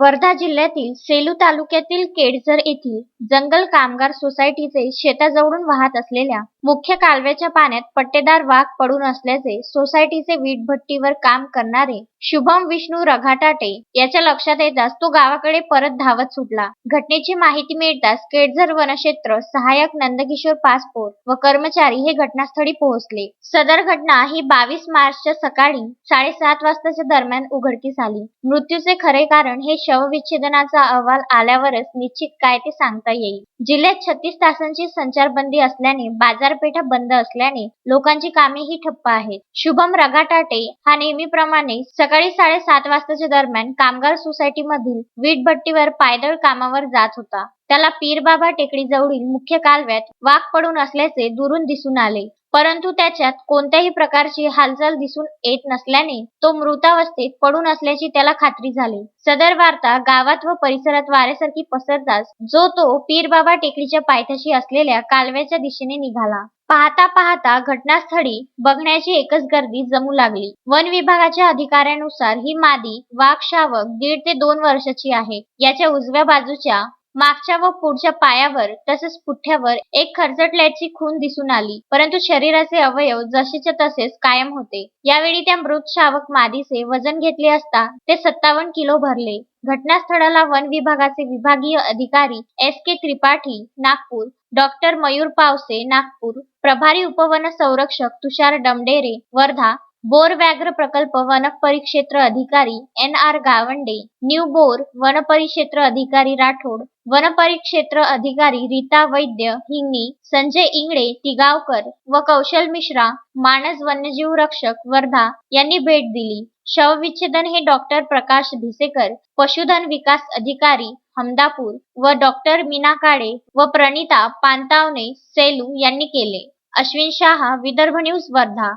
वर्धा जिल्ह्यातील सेलू तालुक्यातील केडझर येथील जंगल कामगार सोसायटीचे शेताजवळून वाहत असलेल्या मुख्य कालव्याच्या पाण्यात पट्टेदार वाघ पडून असल्याचे सोसायटीचे वीटभट्टीवर काम करणारे शुभम विष्णू रघाटाटे याच्या लक्षात येताच तो गावाकडे परत धावत सुटला. घटनेची माहिती मिळताच केडझर वनक्षेत्र सहाय्यक नंदकिशोर पासपोर व कर्मचारी हे घटनास्थळी पोहोचले. सदर घटना ही बावीस मार्चच्या सकाळी साडेसात वाजताच्या दरम्यान उघडकीस आली. मृत्यूचे खरे कारण हे शवविच्छेदनाचा अहवाल आल्यावरच निश्चित काय ते सांगता येईल. जिल्ह्यात छत्तीस तासांची संचारबंदी असल्याने बाजार बाजारपेठा बंद असल्याने लोकांची कामेही ठप्प आहेत. शुभम रगाटाटे हा नेहमीप्रमाणे सकाळी साडेसात वाजताच्या दरम्यान कामगार सोसायटी मधील वीटभट्टीवर पायदळ कामावर जात होता. त्याला पीरबाबा टेकडी जवळील मुख्य कालव्यात वाघ पडून असल्याचे दुरून दिसून आले. परंतु त्याच्यात कोणत्याही प्रकारची हालचाल दिसून येत नसल्याने तो मृतावस्थेत पडून असल्याची त्याला खात्री झाली. सदर वार्ता गावात व परिसरात वाऱ्यासारखी पसरताच जो तो पीरबाबा टेकडीच्या पायथ्याशी असलेल्या कालव्याच्या दिशेने निघाला. पाहता पाहता घटनास्थळी बघण्याची एकच गर्दी जमू लागली. वन विभागाच्या अधिकाऱ्यानुसार ही मादी वाघ शावक दीड ते दोन वर्षाची आहे. याच्या उजव्या बाजूच्या मागच्या व पुढच्या पायावर तसेच पुठ्यावर एक खरचटल्याची खून दिसून आली. परंतु शरीराचे अवयव जसेच्या तसेच कायम होते. यावेळी त्या मृत शावक मादीचे वजन घेतले असता ते सत्तावन्न किलो भरले. घटनास्थळाला वन विभागाचे विभागीय अधिकारी S K Tripathi Nagpur doctor Mayur Pawase Nagpur प्रभारी उपवन संरक्षक तुषार डमडेरे वर्धा बोर व्याघ्र प्रकल्प वनपरिक्षेत्र अधिकारी N R Gawande new Bor वनपरिक्षेत्र अधिकारी राठोड वनपरिक्षेत्र अधिकारी रीता वैद्य हिंगणी संजय इंगळे तिगावकर व कौशल मिश्रा मानस वन्यजीव रक्षक वर्धा यांनी भेट दिली. शवविच्छेदन हे डॉक्टर प्रकाश भिसेकर पशुधन विकास अधिकारी हमदापूर व डॉक्टर मीना काळे व प्रणिता पांतावने सेलू यांनी केले. अश्विन शहा विदर्भ न्यूज वर्धा.